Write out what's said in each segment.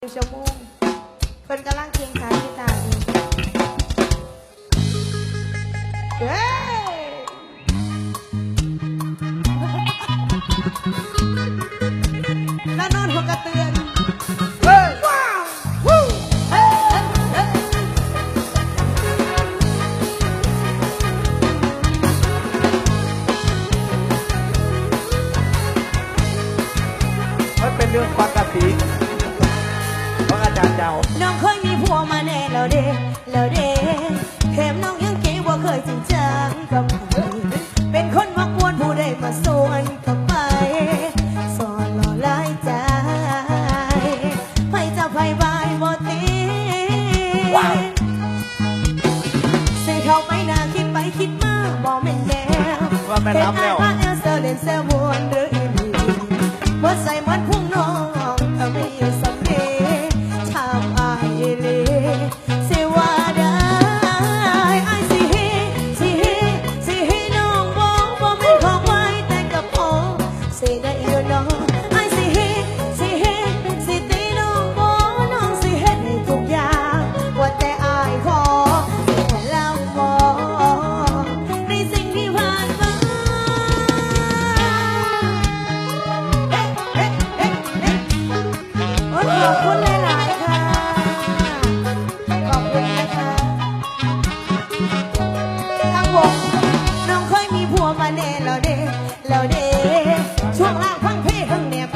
เป็นชั่วโมงเพิ่นกำลังเคียงขายกีตาร์อยู่เฮ้ยแล้วนอนหัวกระเตือนเฮ้ยว้าววู้เฮ้ยเฮ้ยเฮ้ยมันเป็นเรื่องปกติของอ จารย์เจ้าน้องเคยมีผัวมาแน่แล้วเด้แล้วเด้แถมน้องยังเก๋ว่าเคยจริงจังกับใครเป็นคนมักวนผู้ใดมาส่วนเข้าไปสอนหล่อหลายใจไปจะไปบายบ่ตีเสียเข้าไปนาคิดไปคิดมาบ่แม่นแนวว่าแม่นรับแล้วเห็นอ้ายมาแอลเซอร์เล่นเซลมวนหรืออีหลีบ่ใส่เหมันพุ่งน้อง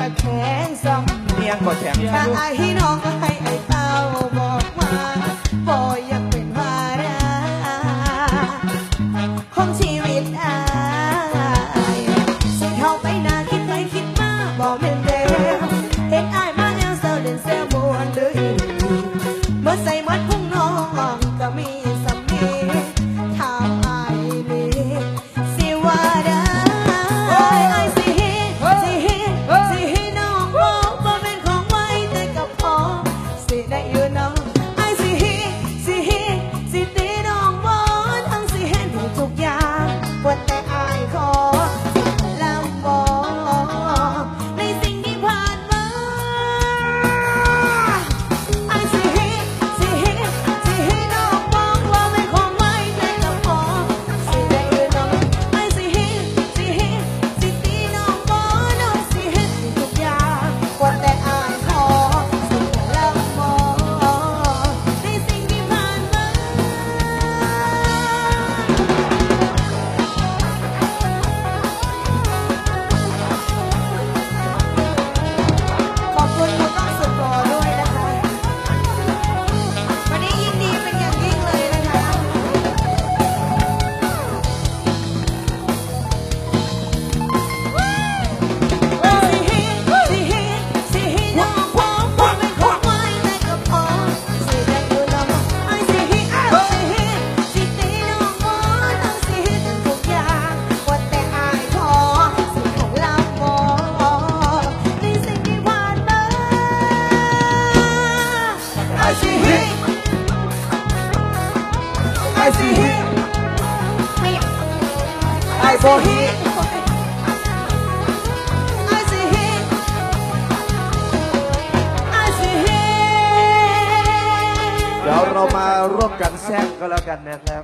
กระแขนสองเมียงก็แข็งถ้าไอ้หน้องก็ให้ไอ้เต้าบอกมาบ่อยากเป็นภาระของชีวิตอายสิเข้าไปนาคิดไปคิดมาบอกแม่นเด้ ไอ้สิฮิไอโบฮิ I see him. I see him. เดี๋ยวเรามาร่วมกันแซงก็แล้วกันนะครับ